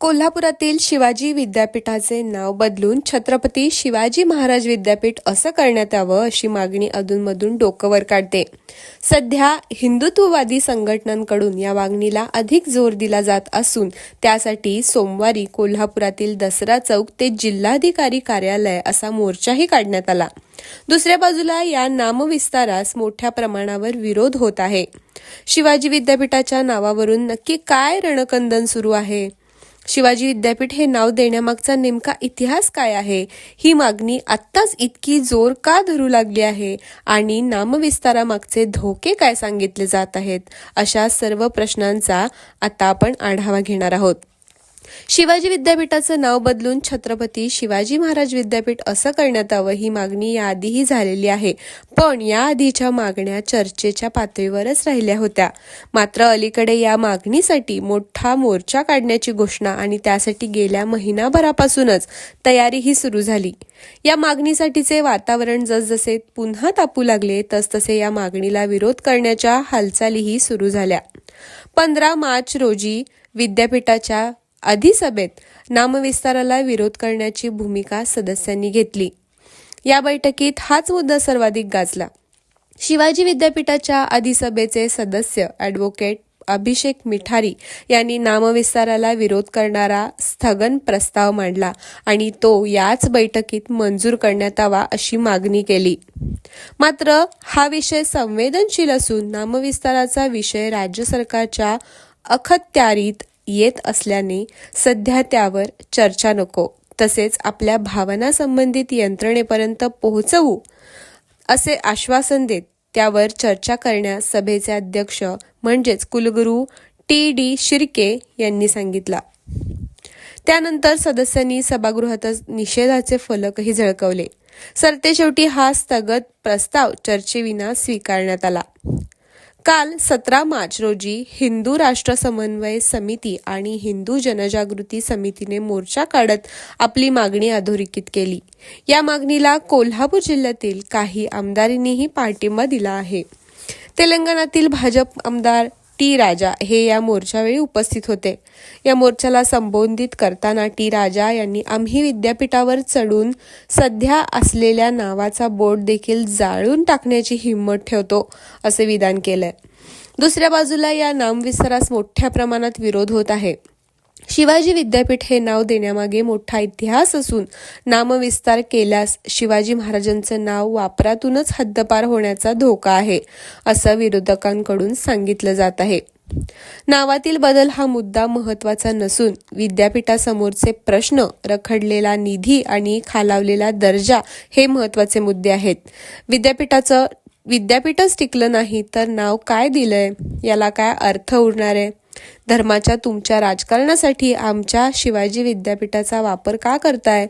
कोल्हापुरातील शिवाजी विद्यापीठाचे नाव बदलून छत्रपती शिवाजी महाराज विद्यापीठ असं करण्यात यावं अशी मागणी अधूनमधून डोकंवर काढते. सध्या हिंदुत्ववादी संघटनांकडून या मागणीला अधिक जोर दिला जात असून त्यासाठी सोमवारी कोल्हापुरातील दसरा चौक ते जिल्हाधिकारी कार्यालय असा मोर्चाही काढण्यात आला. दुसऱ्या बाजूला या नामविस्तारास मोठ्या प्रमाणावर विरोध होत आहे. शिवाजी विद्यापीठाच्या नावावरून नक्की काय रणकंदन सुरू आहे? शिवाजी विद्यापीठ हे नाव देण्यामागचा नेमका इतिहास काय आहे? ही मागणी आत्ताच इतकी जोर का धरू लागली आहे? आणि नामविस्तारामागचे धोके काय सांगितले जात आहेत? अशा सर्व प्रश्नांचा आता आपण आढावा घेणार आहोत. शिवाजी विद्यापीठाचं नाव बदलून छत्रपती शिवाजी महाराज विद्यापीठ असं करण्यात यावं ही मागणी याआधीही झालेली आहे. पण या आधीच्या मागण्या चर्चेच्या पातळीवरच राहिल्या होत्या. मात्र अलीकडे या मागणीसाठी मोठा मोर्चा काढण्याची घोषणा आणि त्यासाठी गेल्या महिनाभरापासूनच तयारीही सुरू झाली. या मागणीसाठीचे वातावरण जसजसे पुन्हा तापू लागले तसतसे या मागणीला विरोध करण्याच्या हालचालीही सुरू झाल्या. पंधरा मार्च रोजी विद्यापीठाच्या अधिसभेत नामविस्ताराला विरोध करण्याची भूमिका सदस्यांनी घेतली. या बैठकीत हाच मुद्दा सर्वाधिक गाजला. शिवाजी विद्यापीठाच्या अधिसभेचे सदस्य ॲडव्होकेट अभिषेक मिठारी यांनी नामविस्ताराला विरोध करणारा स्थगन प्रस्ताव मांडला आणि तो याच बैठकीत मंजूर करण्यात यावा अशी मागणी केली. मात्र हा विषय संवेदनशील असून नामविस्ताराचा विषय राज्य सरकारच्या अखत्यारीत येत असल्याने सध्या त्यावर चर्चा नको. तसेच आपल्या भावना संबंधित यंत्रणेपर्यंत पोहोचवू असे आश्वासन देत त्यावर चर्चा करण्यास सभेचे अध्यक्ष म्हणजेच कुलगुरू टी डी शिर्के यांनी सांगितला. त्यानंतर सदस्यांनी सभागृहातच निषेधाचे फलकही झळकवले. सरतेशेवटी हा स्थगत प्रस्ताव चर्चेविना स्वीकारण्यात आला. काल सतरा मार्च रोजी हिंदू राष्ट्र समन्वय समिती आणि हिंदू जनजागृती समितीने मोर्चा काढत आपली मागणी अधोरेखित केली. या मागणीला कोल्हापूर जिल्ह्यातील काही आमदारांनीही पाठिंबा दिला आहे. तेलंगणातील भाजप आमदार टी राजा हे या मोर्चावेळी उपस्थित होते. या मोर्चाला संबोधित करताना टी राजा यांनी आम्ही विद्यापीठावर चढून सध्या असलेल्या नावाचा बोर्ड देखील जाळून टाकण्याची हिंमत ठेवतो असे विधान केलंय. दुसऱ्या बाजूला या नामविस्तारास मोठ्या प्रमाणात विरोध होत आहे. शिवाजी विद्यापीठ हे नाव देण्यामागे मोठा इतिहास असून नामविस्तार केल्यास शिवाजी महाराजांचं नाव वापरातूनच हद्दपार होण्याचा धोका आहे असं विरोधकांकडून सांगितलं जात आहे. नावातील बदल हा मुद्दा महत्त्वाचा नसून विद्यापीठासमोरचे प्रश्न रखडलेला निधी आणि खालावलेला दर्जा हे महत्त्वाचे मुद्दे आहेत. विद्यापीठाचं विद्यापीठच टिकलं नाही तर नाव काय दिलंय? याला काय अर्थ उरणार आहे? धर्माच्या तुमच्या राजकारणासाठी आमच्या शिवाजी विद्यापीठाचा वापर का करताय?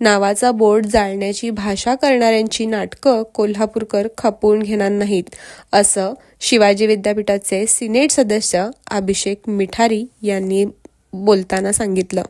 नावाचा बोर्ड जाळण्याची भाषा करणाऱ्यांची नाटकं कोल्हापूरकर खपवून घेणार नाहीत असं शिवाजी विद्यापीठाचे सिनेट सदस्य अभिषेक मिठारी यांनी बोलताना सांगितलं.